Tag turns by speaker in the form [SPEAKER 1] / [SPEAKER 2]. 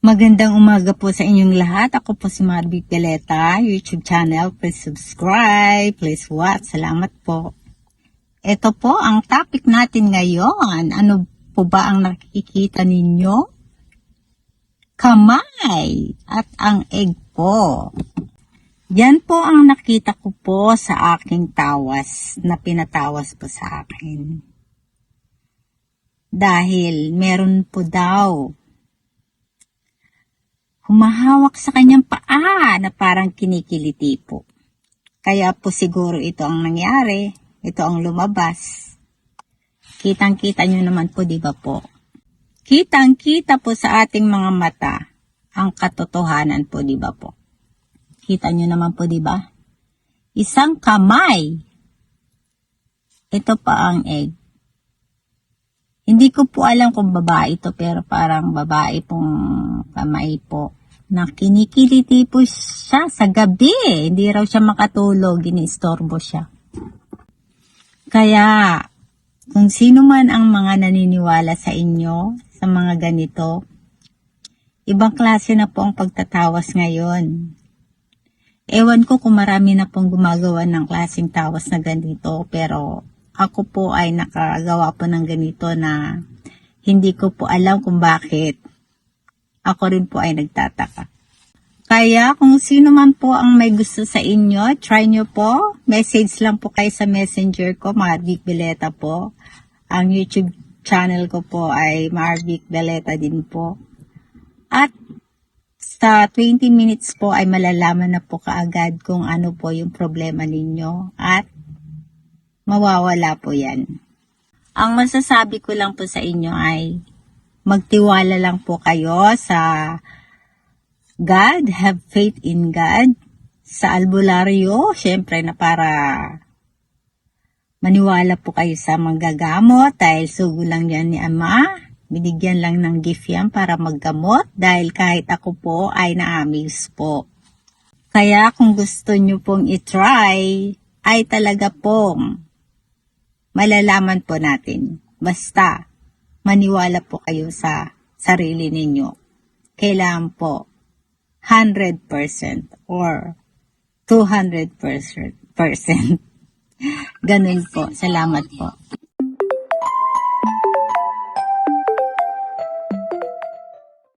[SPEAKER 1] Magandang umaga po sa inyong lahat. Ako po si Marby Peleta, YouTube channel. Please subscribe, please watch. Salamat po. Ito po ang topic natin ngayon. Ano po ba ang nakikita ninyo? Kamay at ang egg po. Yan po ang nakita ko po sa aking tawas na pinatawas po sa akin. Dahil meron po daw humahawak sa kanyang paa na parang kinikiliti po. Kaya po siguro ito ang nangyari. Ito ang lumabas. Kitang-kita nyo naman po, di ba po? Kitang-kita po sa ating mga mata ang katotohanan po, di ba po? Kita nyo naman po, di ba? Isang kamay. Ito pa ang egg. Hindi ko po alam kung babae ito, pero parang babae pong kamay po. Na kinikiliti po siya sa gabi. Hindi raw siya makatulog, iniistorbo siya. Kaya, kung sino man ang mga naniniwala sa inyo, sa mga ganito, ibang klase na po ang pagtatawas ngayon. Ewan ko kung marami na pong gumagawa ng klaseng tawas na ganito, pero ako po ay nakagawa po ng ganito na hindi ko po alam kung bakit. Ako rin po ay nagtataka. Kaya kung sino man po ang may gusto sa inyo, try nyo po. Message lang po kayo sa messenger ko, Marvic Beleta po. Ang YouTube channel ko po ay Marvic Beleta din po. At sa 20 minutes po ay malalaman na po kaagad kung ano po yung problema ninyo at mawawala po yan. Ang masasabi ko lang po sa inyo ay magtiwala lang po kayo sa God, have faith in God. Sa albularyo, syempre na para maniwala po kayo sa manggagamot dahil sugo lang yan ni Ama. Binigyan lang ng gift yan para maggamot dahil kahit ako po ay na-amaze po. Kaya kung gusto nyo pong itry, ay talaga pong malalaman po natin. Basta, maniwala po kayo sa sarili ninyo. Kailangan po 100% or 200%. Ganun po. Salamat po.